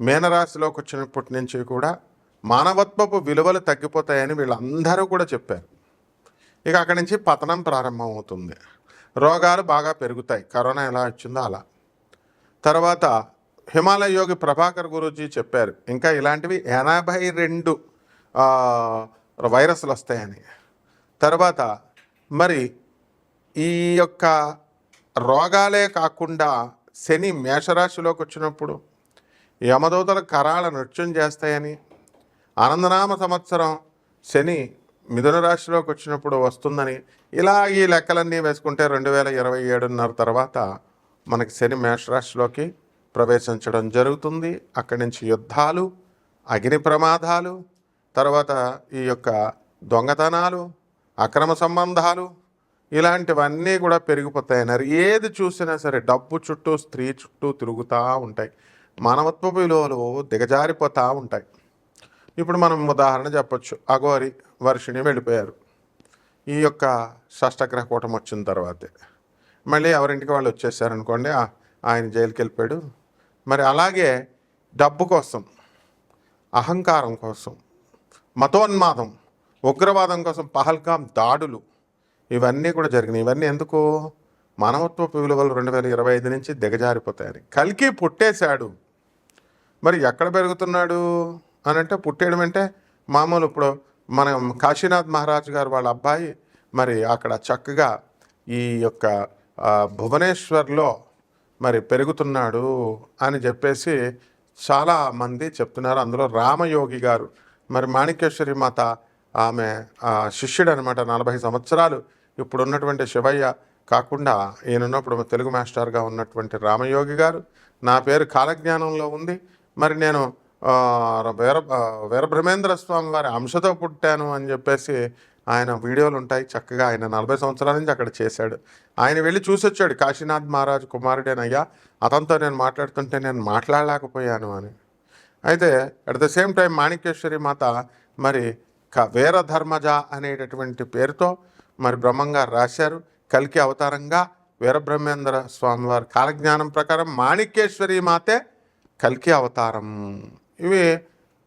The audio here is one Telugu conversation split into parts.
మీనరాశిలోకి వచ్చినప్పటి నుంచి కూడా మానవత్వపు విలువలు తగ్గిపోతాయని వీళ్ళందరూ కూడా చెప్పారు. ఇక అక్కడి నుంచి పతనం ప్రారంభమవుతుంది. రోగాలు బాగా పెరుగుతాయి. కరోనా ఎలా వచ్చిందో అలా. తర్వాత హిమాలయ యోగి ప్రభాకర్ గురూజీ చెప్పారు ఇంకా ఇలాంటివి ఎనభై రెండు వైరస్లు వస్తాయని. తర్వాత మరి ఈ యొక్క రోగాలే కాకుండా శని మేషరాశిలోకి వచ్చినప్పుడు యమదూతల కరాల నృత్యం చేస్తాయని. ఆనందనామ సంవత్సరం శని మిథున రాశిలోకి వచ్చినప్పుడు వస్తుందని. ఇలా ఈ లెక్కలన్నీ వేసుకుంటే రెండు వేల ఇరవై ఏడున్నర తర్వాత మనకి శని మేషరాశిలోకి ప్రవేశించడం జరుగుతుంది. అక్కడి నుంచి యుద్ధాలు అగ్ని ప్రమాదాలు తర్వాత ఈ యొక్క దొంగతనాలు అక్రమ సంబంధాలు ఇలాంటివన్నీ కూడా పెరిగిపోతాయన్నారు ఏది చూసినా సరే డబ్బు చుట్టూ స్త్రీ చుట్టూ తిరుగుతూ ఉంటాయి. మానవత్వ విలువలు దిగజారిపోతూ ఉంటాయి. ఇప్పుడు మనం ఉదాహరణ చెప్పొచ్చు. అఘోరి వర్షిణి వెళ్ళిపోయారు. ఈ యొక్క షష్టగ్రహ కూటం వచ్చిన తర్వాతే. మళ్ళీ ఎవరింటికి వాళ్ళు వచ్చేసారనుకోండి ఆయన జైలుకి వెళ్ళిపోయాడు మరి అలాగే డబ్బు కోసం అహంకారం కోసం మతోన్మాదం ఉగ్రవాదం కోసం పహల్గాం దాడులు ఇవన్నీ కూడా జరిగినాయి. ఇవన్నీ ఎందుకు? మానవత్వ విలువలు రెండు వేల ఇరవై ఐదు నుంచి దిగజారిపోతాయని. కలికి పుట్టేశాడు. మరి ఎక్కడ పెరుగుతున్నాడు అని అంటే పుట్టేయడం అంటే మామూలు ఇప్పుడు మనం కాశీనాథ్ మహారాజ్ గారు వాళ్ళ అబ్బాయి మరి అక్కడ చక్కగా ఈ యొక్క భువనేశ్వర్లో మరి పెరుగుతున్నాడు అని చెప్పేసి చాలా మంది చెప్తున్నారు. అందులో రామయోగి గారు మరి మాణిక్యేశ్వరి మాత ఆమె శిష్యుడు అనమాట నలభై సంవత్సరాలు ఇప్పుడు ఉన్నటువంటి శివయ్య కాకుండా ఈయనున్నప్పుడు తెలుగు మాస్టర్గా ఉన్నటువంటి రామయోగి గారు. నా పేరు కాలజ్ఞానంలో ఉంది. మరి నేను వీర వీరబ్రహ్మేంద్ర స్వామి వారి అంశతో పుట్టాను అని చెప్పేసి ఆయన వీడియోలు ఉంటాయి. చక్కగా ఆయన నలభై సంవత్సరాల నుంచి అక్కడ చేశాడు. ఆయన వెళ్ళి చూసి వచ్చాడు కాశీనాథ్ మహారాజ్ కుమారుడేనయ్యా అతనితో నేను మాట్లాడుతుంటే నేను మాట్లాడలేకపోయాను అని. అయితే at the same time Manikyeshwari Mata మరి క వీర ధర్మజ అనేటటువంటి పేరుతో మరి బ్రహ్మంగారు రాశారు. కలికి అవతారంగా వీరబ్రహ్మేంద్ర స్వామివారి కాలజ్ఞానం ప్రకారం మాణిక్యేశ్వరి మాతే కల్కి అవతారం. ఇవి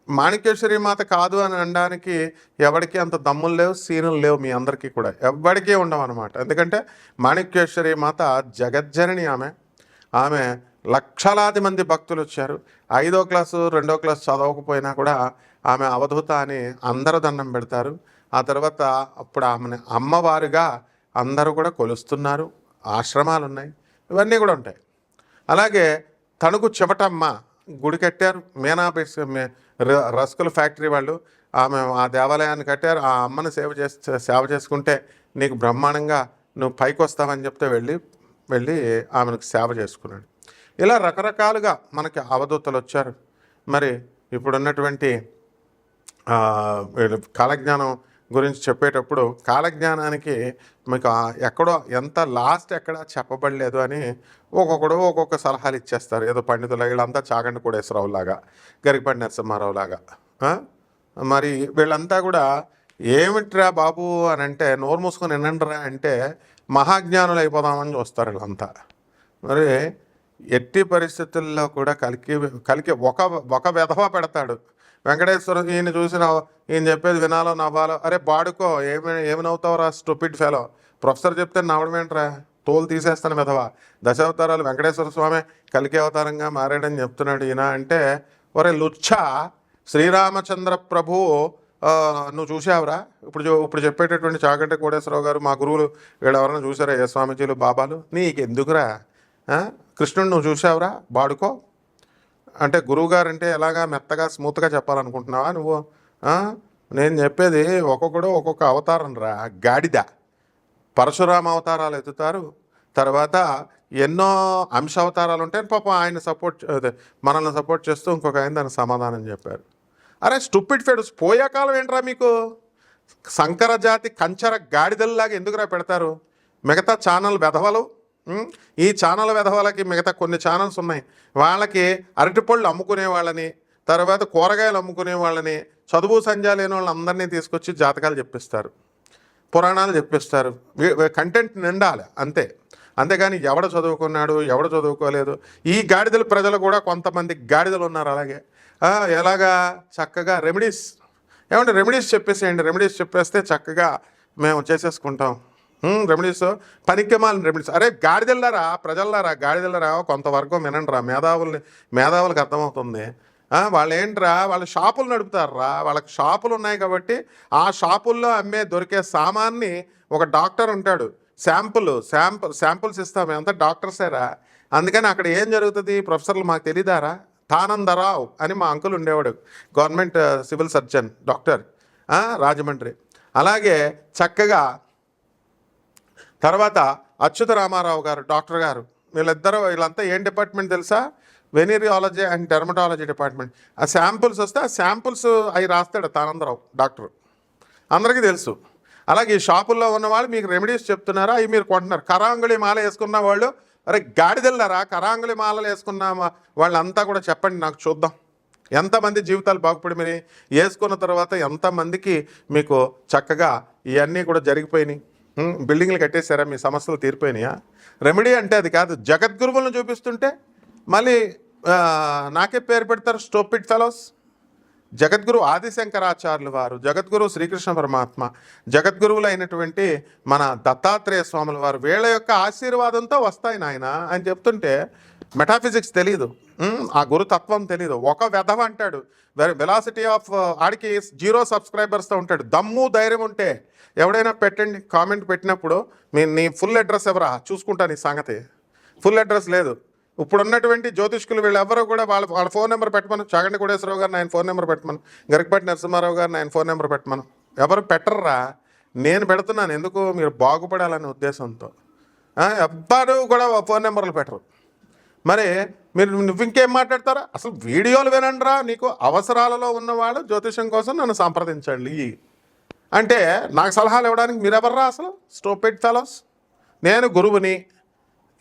మాణిక్యేశ్వరి మాత కాదు అని అనడానికి ఎవరికి అంత దమ్ములు లేవు సీనులు లేవు మీ అందరికీ కూడా. ఎవ్వడికి ఉండవు అనమాట ఎందుకంటే మాణిక్యేశ్వరి మాత జగజ్జనని ఆమె. ఆమె లక్షలాది మంది భక్తులు వచ్చారు. ఐదో క్లాసు రెండో క్లాస్ చదవకపోయినా కూడా ఆమె అవధూత అని అందరూ దండం పెడతారు. ఆ తర్వాత అప్పుడు ఆమెను అమ్మవారుగా అందరూ కూడా కొలుస్తున్నారు. ఆశ్రమాలు ఉన్నాయి ఇవన్నీ కూడా ఉంటాయి. అలాగే తణుకు చెమటమ్మ గుడి కట్టారు. మీనా ర- రస్కుల ఫ్యాక్టరీ వాళ్ళు ఆమె ఆ దేవాలయాన్ని కట్టారు. ఆ అమ్మని సేవ చేస్తే సేవ చేసుకుంటే నీకు బ్రహ్మాండంగా నువ్వు పైకి వస్తావని చెప్తే వెళ్ళి వెళ్ళి ఆమెను సేవ చేసుకున్నాడు. ఇలా రకరకాలుగా మనకి అవధూతలు వచ్చారు. మరి ఇప్పుడున్నటువంటి కాలజ్ఞానం గురించి చెప్పేటప్పుడు కాలజ్ఞానానికి మీకు ఎక్కడో ఎంత లాస్ట్ ఎక్కడ చెప్పబడలేదు అని ఒక్కొక్కడు ఒక్కొక్క సలహాలు ఇచ్చేస్తారు. ఏదో పండితులు వీళ్ళంతా చాగండి కోడేశ్వరరావు లాగా గరికపండి నరసింహారావు లాగా మరి వీళ్ళంతా కూడా ఏమిట్రా బాబు అని అంటే నోరు మూసుకొని వినండిరా అంటే మహాజ్ఞానులు అయిపోదామని చూస్తారు వీళ్ళంతా. మరి ఎట్టి పరిస్థితుల్లో కూడా కలికి కలికి ఒక ఒక విధవ పెడతాడు. వెంకటేశ్వర ఈయన చూసిన ఈయన చెప్పేది వినాలో నవ్వాలో అరే బాడుకో ఏమి ఏమనవుతావురా నవ్వుతావురా స్టూపిడ్ ఫెలో. ప్రొఫెసర్ చెప్తే నవ్వడమేంట్రా తోలు తీసేస్తాను మెదవా దశావతారాలు వెంకటేశ్వర స్వామి కలికి అవతారంగా మారాడని చెప్తున్నాడు ఈయన అంటే ఒరే లుచ్చ శ్రీరామచంద్ర ప్రభు నువ్వు చూసావురా ఇప్పుడు ఇప్పుడు చెప్పేటటువంటి చాగంటి కోటేశ్వరరావు గారు మా గురువులు వీళ్ళు ఎవరైనా చూసారా ఏ స్వామీజీలు బాబాలు? నీకు ఎందుకురా కృష్ణుడు నువ్వు చూసావురా బాడుకో. అంటే గురువుగారు అంటే ఎలాగా మెత్తగా స్మూత్గా చెప్పాలనుకుంటున్నావా నువ్వు? నేను చెప్పేది ఒక్కొక్కడు ఒక్కొక్క అవతారం రా గాడిద. పరశురామ అవతారాలు ఎత్తుతారు. తర్వాత ఎన్నో అంశ అవతారాలు ఉంటాయి. పాపం ఆయన సపోర్ట్ అదే మనల్ని సపోర్ట్ చేస్తూ ఇంకొక ఆయన దానికి సమాధానం చెప్పారు. అరే స్టూపిడ్ ఫెడస్ పోయే కాలం ఏంట్రా మీకు? సంకర జాతి కంచర గాడిదల్లాగా ఎందుకురా పెడతారు? మిగతా ఛానల్ వెధవలు? ఈ ఛానల్ వెధవాళ్ళకి మిగతా కొన్ని ఛానల్స్ ఉన్నాయి. వాళ్ళకి అరటిపళ్ళు అమ్ముకునే వాళ్ళని తర్వాత కూరగాయలు అమ్ముకునే వాళ్ళని చదువు సంధ్య లేని వాళ్ళందరినీ తీసుకొచ్చి జాతకాలు చెప్పిస్తారు. పురాణాలు చెప్పిస్తారు. కంటెంట్ నిండాలి అంతే. అంతేగాని ఎవడ చదువుకున్నాడు ఎవడ చదువుకోలేదు. ఈ గాడిదల ప్రజలు కూడా కొంతమంది గాడిదలు ఉన్నారు అలాగే. ఎలాగా? చక్కగా రెమెడీస్ ఏమంటే రెమెడీస్ చెప్పేసేయండి. రెమెడీస్ చెప్పేస్తే చక్కగా మేము చేసేసుకుంటాం. రెమెడీస్ పనికిమాలిన రెమెడీస్ అరే గాడిదెళ్ళారా ప్రజల్లారా గాడిదెళ్ళారా కొంతవరకు వినండిరా. మేధావుల్ని మేధావులకు అర్థమవుతుంది. వాళ్ళు ఏంట్రా వాళ్ళ షాపులు నడుపుతారా వాళ్ళకి షాపులు ఉన్నాయి కాబట్టి ఆ షాపుల్లో అమ్మే దొరికే సామాన్ని ఒక డాక్టర్ ఉంటాడు. శాంపుల్ శాంపుల్ శాంపుల్స్ ఇస్తాం. అంతా డాక్టర్సేరా అందుకని అక్కడ ఏం జరుగుతుంది? ప్రొఫెసర్లు మాకు తెలియదారా తానందరావు అని మా అంకుల్ ఉండేవాడు. Government civil surgeon doctor Rajahmundry. అలాగే చక్కగా తర్వాత అచ్యుత రామారావు గారు డాక్టర్ గారు వీళ్ళిద్దరూ వీళ్ళంతా ఏం డిపార్ట్మెంట్ తెలుసా? Venereology and dermatology department. ఆ శాంపుల్స్ వస్తే ఆ శాంపుల్స్ అవి రాస్తాడు తానందరావు డాక్టర్. అందరికీ తెలుసు. అలాగే ఈ షాపుల్లో ఉన్న వాళ్ళు మీకు రెమెడీస్ చెప్తున్నారా? అవి మీరు కొంటున్నారు. కరాంగుళి మాల వేసుకున్న వాళ్ళు అరే గాడిదెళ్ళారా కరాంగుళి మాలలు వేసుకున్నామా వాళ్ళంతా కూడా చెప్పండి నాకు చూద్దాం. ఎంతమంది జీవితాలు బాగుపడి మరి? వేసుకున్న తర్వాత ఎంతమందికి మీకు చక్కగా ఇవన్నీ కూడా జరిగిపోయినాయి? బిల్డింగ్లు కట్టేశారా? మీ సమస్యలు తీరిపోయినాయా? రెమెడీ అంటే అది కాదు. జగద్గురువులను చూపిస్తుంటే మళ్ళీ నాకే పేరు పెడతారు స్టోపిడ్ ఫెలోస్. జగద్గురు ఆదిశంకరాచార్యులు వారు జగద్గురు శ్రీకృష్ణ పరమాత్మ జగద్గురువులైనటువంటి మన దత్తాత్రేయ స్వాముల వారు వీళ్ళ యొక్క ఆశీర్వాదంతో వస్తాయి నాయన అని చెప్తుంటే మెటాఫిజిక్స్ తెలియదు ఆ గురుతత్వం తెలియదు ఒక వెధవ అంటాడు. వెలాసిటీ ఆఫ్ uh, ఆడికి జీరో సబ్స్క్రైబర్స్తో ఉంటాడు. దమ్ము ధైర్యం ఉంటే ఎవడైనా పెట్టండి కామెంట్ పెట్టినప్పుడు మీ నీ ఫుల్ అడ్రస్ ఎవరా? చూసుకుంటా నీ సంగతి. ఫుల్ అడ్రస్ లేదు. ఇప్పుడు ఉన్నటువంటి జ్యోతిష్కులు వీళ్ళెవరో కూడా వాళ్ళ వాళ్ళ ఫోన్ నెంబర్ పెట్టమను. చాగండి కోటేశ్వరరావు గారు ఆయన ఫోన్ నెంబర్ పెట్టమను. గరికపాటి నరసింహారావు గారు ఆయన ఫోన్ నెంబర్ పెట్టమను. ఎవరు పెట్టర్రా? నేను పెడుతున్నాను. ఎందుకు? మీరు బాగుపడాలనే ఉద్దేశంతో. ఎవ్వరూ ఎవ్వరు కూడా ఫోన్ నెంబర్లు పెట్టరు. మరి మీరు నువ్వు ఇంకేం మాట్లాడతారా? అసలు వీడియోలు వినండిరా నీకు అవసరాలలో ఉన్నవాళ్ళు జ్యోతిషం కోసం నన్ను సంప్రదించండి. అంటే నాకు సలహాలు ఇవ్వడానికి మీరెవర్రా అసలు? స్టోపెడ్ ఫెలోస్ నేను గురువుని.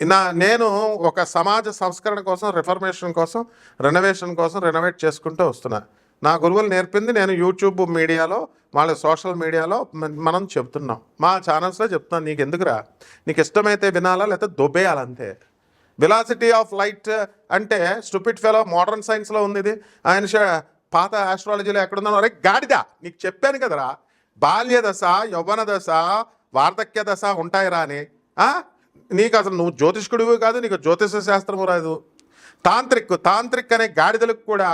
నా నేను ఒక సమాజ సంస్కరణ కోసం రిఫర్మేషన్ కోసం రెనోవేషన్ కోసం రెనోవేట్ చేసుకుంటూ వస్తున్నా. నా గురువులు నేర్పింది నేను యూట్యూబ్ మీడియాలో వాళ్ళ సోషల్ మీడియాలో మనం చెప్తున్నాం. మా ఛానల్స్లో చెప్తున్నాను. నీకు ఎందుకురా నీకు ఇష్టమైతే వినాలా లేకపోతే దొబ్బేయాలంతే. విలాసిటీ ఆఫ్ లైట్ అంటే స్టూపిడ్ ఫెలో మోడర్న్ సైన్స్లో ఉంది ఇది. ఆయన పాత ఆస్ట్రాలజీలో ఎక్కడుందో అరే గాడిదా! నీకు చెప్పాను కదరా. బాల్య దశ యవ్వన దశ వార్ధక్య దశ ఉంటాయిరా అని. నీకు అసలు నువ్వు జ్యోతిష్కుడివి కాదు నీకు జ్యోతిష శాస్త్రము రాదు. తాంత్రిక్ తాంత్రిక్ అనే గాడిదలకు కూడా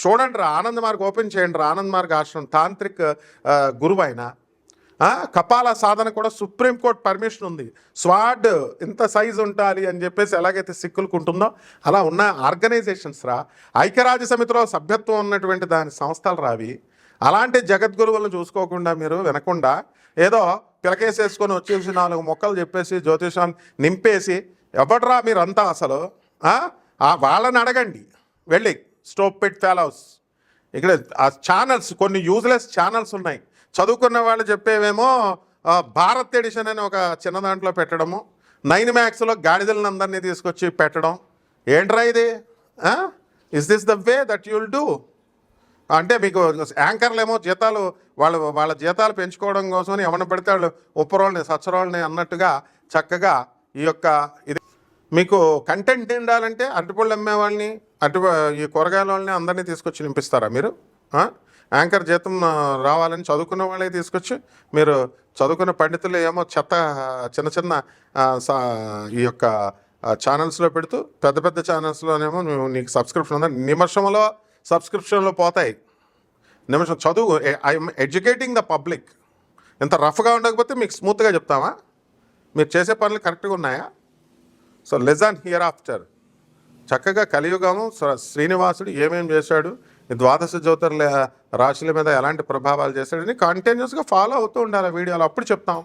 చూడండి రా ఆనంద్ మార్గ్ ఓపెన్ చేయండి రా ఆనంద్ మార్గ్ ఆశ్రమం. తాంత్రిక్ గురువు ఆయన కపాల సాధన కూడా సుప్రీంకోర్టు పర్మిషన్ ఉంది. స్వాడ్ ఇంత సైజు ఉండాలి అని చెప్పేసి ఎలాగైతే సిక్కులకు ఉంటుందో అలా ఉన్న ఆర్గనైజేషన్స్ రా ఐక్యరాజ్య సమితిలో సభ్యత్వం ఉన్నటువంటి దాని సంస్థలు రావి అలాంటి జగద్గురువులను చూసుకోకుండా మీరు వినకుండా ఏదో పిలకేసేసుకొని వచ్చేసి నాలుగు మొక్కలు చెప్పేసి జ్యోతిషాన్ని నింపేసి ఎవడరా మీరంతా అసలు? ఆ? వాళ్ళని అడగండి. వెళ్ళి స్టోప్ పిట్ ఫెలోస్. ఇక్కడ ఆ ఛానల్స్ కొన్ని యూజ్లెస్ ఛానల్స్ ఉన్నాయి. చదువుకున్న వాళ్ళు చెప్పేవేమో భారత్ ఎడిషన్ అని ఒక చిన్న దాంట్లో పెట్టడము నైన్ మ్యాక్స్లో గాడిదలను అందరినీ తీసుకొచ్చి పెట్టడం. ఏంట్రా ఇది? Is this the way that you'll do అంటే మీకు యాంకర్లు ఏమో జీతాలు వాళ్ళు వాళ్ళ జీతాలు పెంచుకోవడం కోసమని ఎవరిని పడితే వాళ్ళు ఉప్పరోళ్ళని సచ్చరోళ్ళని అన్నట్టుగా చక్కగా ఈ యొక్క ఇది. మీకు కంటెంట్ ఉండాలంటే అరటిపళ్ళు అమ్మే వాళ్ళని అటు ఈ కూరగాయల వాళ్ళని అందరినీ తీసుకొచ్చి నింపిస్తారా మీరు? యాంకర్ జీతం రావాలని చదువుకున్న వాళ్ళే తీసుకొచ్చి మీరు చదువుకున్న పండితులు ఏమో చెత్త చిన్న చిన్న సా- ఈ యొక్క ఛానల్స్లో పెడుతూ పెద్ద పెద్ద ఛానల్స్లోనేమో నువ్వు నీకు సబ్స్క్రిప్షన్ ఉందా నిమిషంలో సబ్స్క్రిప్షన్లో పోతాయి. నిమిషం చదువు ఐఎమ్ ఎడ్యుకేటింగ్ ద పబ్లిక్. ఇంత రఫ్గా ఉండకపోతే మీకు స్మూత్గా చెప్తామా? మీరు చేసే పనులు కరెక్ట్గా ఉన్నాయా? సో లెజాన్ హియర్ ఆఫ్టర్ చక్కగా కలియుగము శ్రీనివాసుడు ఏమేం చేశాడు? ద్వాదశ జ్యోతిర్ల రాశుల మీద ఎలాంటి ప్రభావాలు చేశాడని కంటిన్యూస్గా ఫాలో అవుతూ ఉండాలి వీడియోలు. అప్పుడు చెప్తాం.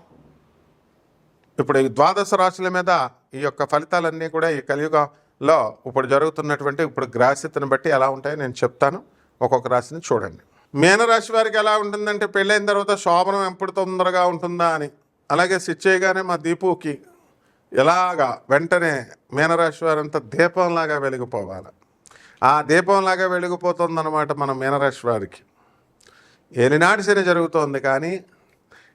ఇప్పుడు ఈ ద్వాదశ రాశుల మీద ఈ యొక్క ఫలితాలన్నీ కూడా ఈ కలియుగంలో ఇప్పుడు జరుగుతున్నటువంటి ఇప్పుడు గ్రహస్థితిని బట్టి ఎలా ఉంటాయో నేను చెప్తాను. ఒక్కొక్క రాశిని చూడండి. మీనరాశి వారికి ఎలా ఉంటుందంటే పెళ్ళైన తర్వాత శోభనం ఎప్పుడు తొందరగా ఉంటుందా అని. అలాగే సిచ్చేయగానే మా దీపుకి ఎలాగా వెంటనే మీనరాశి వారంతా దీపంలాగా వెలిగిపోవాలి. ఆ దీపంలాగా వెలిగిపోతుందన్నమాట మన మీనరాశి వారికి ఏలినాటి శని జరుగుతోంది కానీ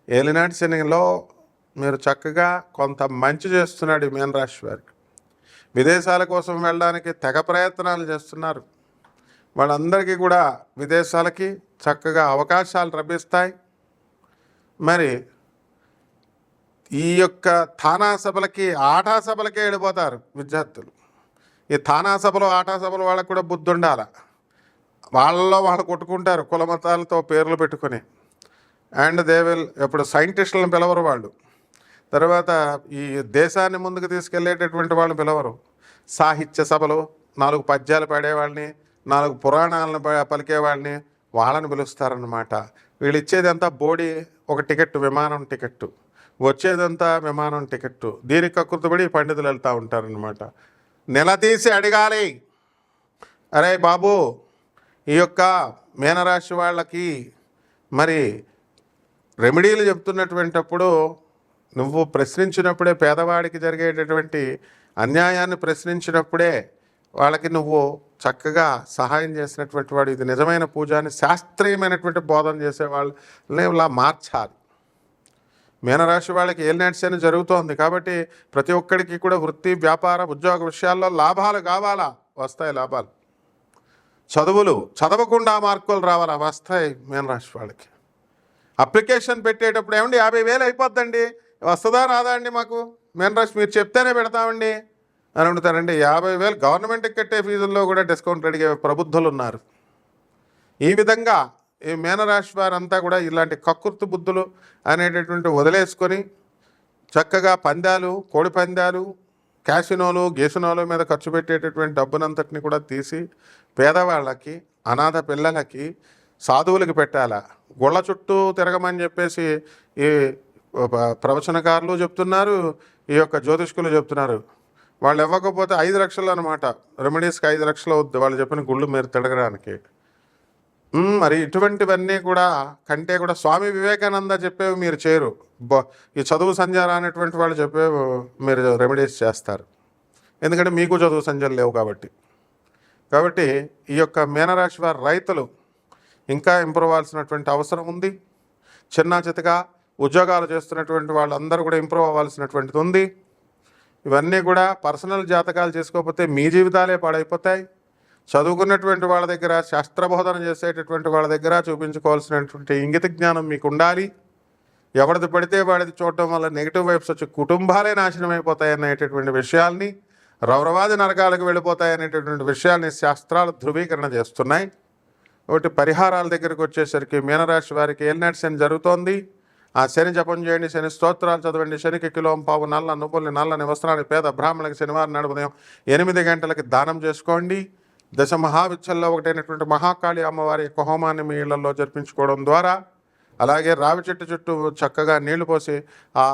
ఏలినాటి శనిలో మీరు చక్కగా కొంత మంచి చేస్తున్నాడు ఈ మీనరాశి వారికి విదేశాల కోసం వెళ్ళడానికి తెగ ప్రయత్నాలు చేస్తున్నారు. వాళ్ళందరికీ కూడా విదేశాలకి చక్కగా అవకాశాలు లభిస్తాయి. మరి ఈ యొక్క థానా సభలకి ఆటా సభలకే వెళ్ళిపోతారు విద్యార్థులు. ఈ థానా సభలు ఆటా సభలు వాళ్ళకు కూడా బుద్ధి ఉండాల వాళ్ళలో వాళ్ళు కొట్టుకుంటారు కుల మతాలతో పేర్లు పెట్టుకొని. అండ్ దే విల్ ఇప్పుడు సైంటిస్టులను పిలవరు వాళ్ళు. తర్వాత ఈ దేశాన్ని ముందుకు తీసుకెళ్ళేటటువంటి వాళ్ళు పిలవరు. సాహిత్య సభలు నాలుగు పద్యాలు పాడేవాళ్ళని నాలుగు పురాణాలను పలికేవాళ్ళని వాళ్ళని పిలుస్తారనమాట వీళ్ళు ఇచ్చేదంతా బోడీ ఒక టికెట్ విమానం టికెట్ వచ్చేదంతా విమానం టికెట్ దీనికి కకృతపడి పండితులు వెళ్తూ ఉంటారనమాట నిలదీసి అడగాలి. అరే బాబు ఈ యొక్క మీనరాశి వాళ్ళకి మరి రెమెడీలు చెప్తున్నటువంటిప్పుడు నువ్వు ప్రశ్నించినప్పుడే పేదవాడికి జరిగేటటువంటి అన్యాయాన్ని ప్రశ్నించినప్పుడే వాళ్ళకి నువ్వు చక్కగా సహాయం చేసినటువంటి వాడు. ఇది నిజమైన పూజ అని శాస్త్రీయమైనటువంటి బోధన చేసేవాళ్ళని ఇలా మార్చాలి. మీనరాశి వాళ్ళకి ఏలినాటి శని జరుగుతోంది? కాబట్టి ప్రతి ఒక్కడికి కూడా వృత్తి వ్యాపార ఉద్యోగ విషయాల్లో లాభాలు కావాలా? వస్తాయి లాభాలు. చదువులు చదవకుండా మార్కులు రావాలా? వస్తాయి మీనరాశి వాళ్ళకి. అప్లికేషన్ పెట్టేటప్పుడు ఏమండి యాభై వేలు అయిపోద్దండి? వస్తుందా రాదా అండి మాకు? మీనరాశి మీరు చెప్తేనే పెడతామండి. అని అడుగుతారండి యాభై వేలు గవర్నమెంట్కి కట్టే ఫీజుల్లో కూడా డిస్కౌంట్ అడిగే ప్రబుద్ధులు ఉన్నారు ఈ విధంగా ఈ మేనరాశి వారంతా కూడా ఇలాంటి కక్కుర్తి బుద్ధులు అనేటటువంటి వదిలేసుకొని చక్కగా పందాలు కోడి పందాలు క్యాసినోలు గేసినోలు మీద ఖర్చు పెట్టేటటువంటి డబ్బునంతటిని కూడా తీసి పేదవాళ్ళకి అనాథ పిల్లలకి సాధువులకి పెట్టాలా? గుళ్ళ చుట్టూ తిరగమని చెప్పేసి ఈ ప్రవచనకారులు చెప్తున్నారు ఈ యొక్క జ్యోతిష్కులు చెప్తున్నారు. వాళ్ళు ఇవ్వకపోతే ఐదు లక్షలు అనమాట రెమెడీస్కి ఐదు లక్షలు అవుద్ది. వాళ్ళు చెప్పిన గుళ్ళు మీరు తిరగడానికి. మరి ఇటువంటివన్నీ కూడా కంటే కూడా స్వామి వివేకానంద చెప్పేవి మీరు చేయరు. బ- ఈ చదువు సంధ్యార అనేటువంటి వాళ్ళు చెప్పేవి మీరు రెమెడీస్ చేస్తారు. ఎందుకంటే మీకు చదువు సంధ్యలు లేవు కాబట్టి. కాబట్టి ఈ యొక్క మీనరాశి వారి రైతులు ఇంకా ఇంప్రూవ్ అవ్వాల్సినటువంటి అవసరం ఉంది. చిన్న చితగా ఉద్యోగాలు చేస్తున్నటువంటి వాళ్ళందరూ కూడా ఇంప్రూవ్ అవ్వాల్సినటువంటిది ఉంది. ఇవన్నీ కూడా పర్సనల్ జాతకాలు చేసుకోకపోతే మీ జీవితాలే పాడైపోతాయి. చదువుకున్నటువంటి వాళ్ళ దగ్గర శాస్త్రబోధన చేసేటటువంటి వాళ్ళ దగ్గర చూపించుకోవాల్సినటువంటి ఇంగిత జ్ఞానం మీకు ఉండాలి ఎవరిది పడితే వాడిది చూడటం వల్ల నెగిటివ్ వైబ్స్ వచ్చి కుటుంబాలే నాశనం అయిపోతాయి అనేటటువంటి విషయాల్ని రౌరవాది నరకాలకు వెళ్ళిపోతాయనేటటువంటి విషయాల్ని శాస్త్రాలు ధృవీకరణ చేస్తున్నాయి. ఒకటి పరిహారాల దగ్గరికి వచ్చేసరికి మీనరాశి వారికి ఏలినాటి శని జరుగుతోంది. ఆ శని జపం చేయండి శని స్తోత్రాలు చదవండి శనికి కిలోం పావు నల్ల నువ్వుల్ని నల్లని వస్త్రాన్ని పేద బ్రాహ్మణులకి శనివారం నాడు ఉదయం ఎనిమిది గంటలకి దానం చేసుకోండి. దశ మహావిచ్చల్లో ఒకటైనటువంటి మహాకాళి అమ్మవారి యొక్క హోమాన్ని మీ ఇళ్ళలో జరిపించుకోవడం ద్వారా అలాగే రావి చెట్టు చుట్టూ చక్కగా నీళ్ళు పోసి ఆ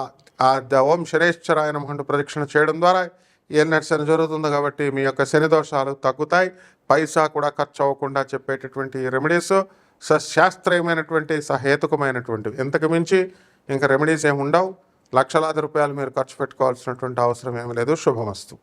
ఆ ఓం శనేశ్వరాయ నమః ప్రదక్షిణ చేయడం ద్వారా ఏలినటి శని జరుగుతుంది కాబట్టి మీ యొక్క శని దోషాలు తగ్గుతాయి. పైసా కూడా ఖర్చు అవ్వకుండా చెప్పేటటువంటి రెమెడీస్ సశాస్త్రీయమైనటువంటి సహేతుకమైనటువంటివి. ఇంతకు మించి ఇంకా రెమెడీస్ ఏమి ఉండవు. లక్షలాది రూపాయలు మీరు ఖర్చు పెట్టుకోవాల్సినటువంటి అవసరం ఏమీ లేదు. శుభమస్తు.